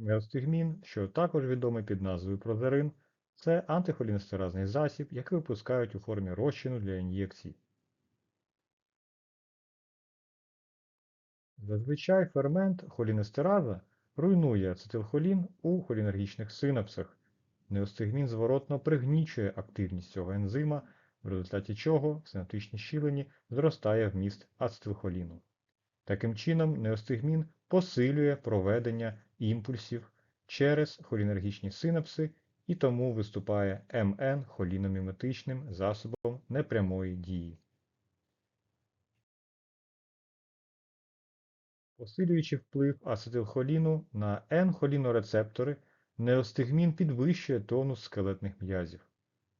Неостигмін, що також відомий під назвою прозерин, це антихолінестеразний засіб, який випускають у формі розчину для ін'єкцій. Зазвичай фермент холінестераза руйнує ацетилхолін у холінергічних синапсах. Неостигмін зворотно пригнічує активність цього ензима, в результаті чого в синаптичній щілині зростає вміст ацетилхоліну. Таким чином, неостигмін посилює проведення імпульсів через холінергічні синапси і тому виступає МН холіноміметичним засобом непрямої дії. Посилюючи вплив ацетилхоліну на N-холінорецептори, неостигмін підвищує тонус скелетних м'язів.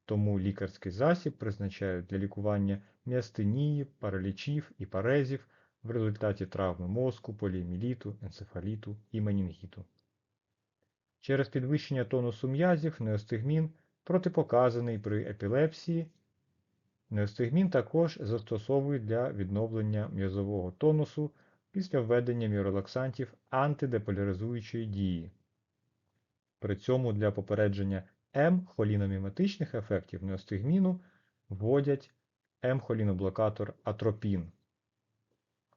Тому лікарський засіб призначають для лікування міастенії, паралічів і парезів в результаті травми мозку, поліеміліту, енцефаліту і менінгіту. Через підвищення тонусу м'язів неостигмін протипоказаний при епілепсії. Неостигмін також застосовують для відновлення м'язового тонусу після введення міорелаксантів антидеполяризуючої дії. При цьому для попередження М-холіноміметичних ефектів неостигміну вводять М-холіноблокатор атропін.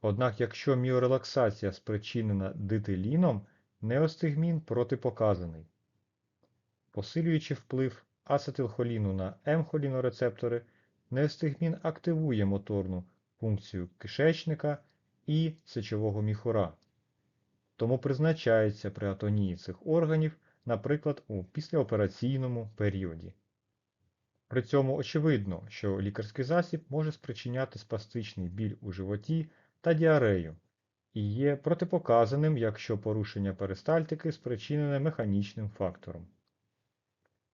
Однак, якщо міорелаксація спричинена дитиліном, неостигмін протипоказаний. Посилюючи вплив ацетилхоліну на М-холінорецептори, неостигмін активує моторну функцію кишечника і сечового міхура. Тому призначається при атонії цих органів, наприклад, у післяопераційному періоді. При цьому очевидно, що лікарський засіб може спричиняти спастичний біль у животі та діарею і є протипоказаним, якщо порушення перистальтики спричинене механічним фактором.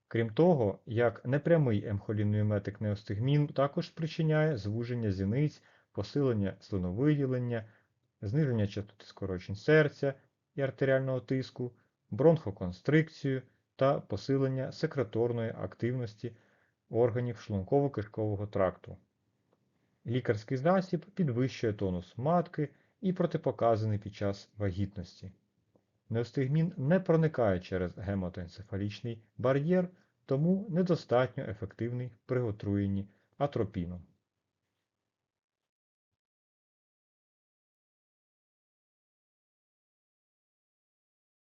Крім того, як непрямий емхолінміметик неостигмін також спричиняє звуження зіниць, посилення слиновиділення, зниження частоти скорочень серця і артеріального тиску, бронхоконстрикцію та посилення секреторної активності органів шлунково-кишкового тракту. Лікарський засіб підвищує тонус матки і протипоказаний під час вагітності. Неостигмін не проникає через гематоенцефалічний бар'єр, тому недостатньо ефективний при отруєнні атропіном.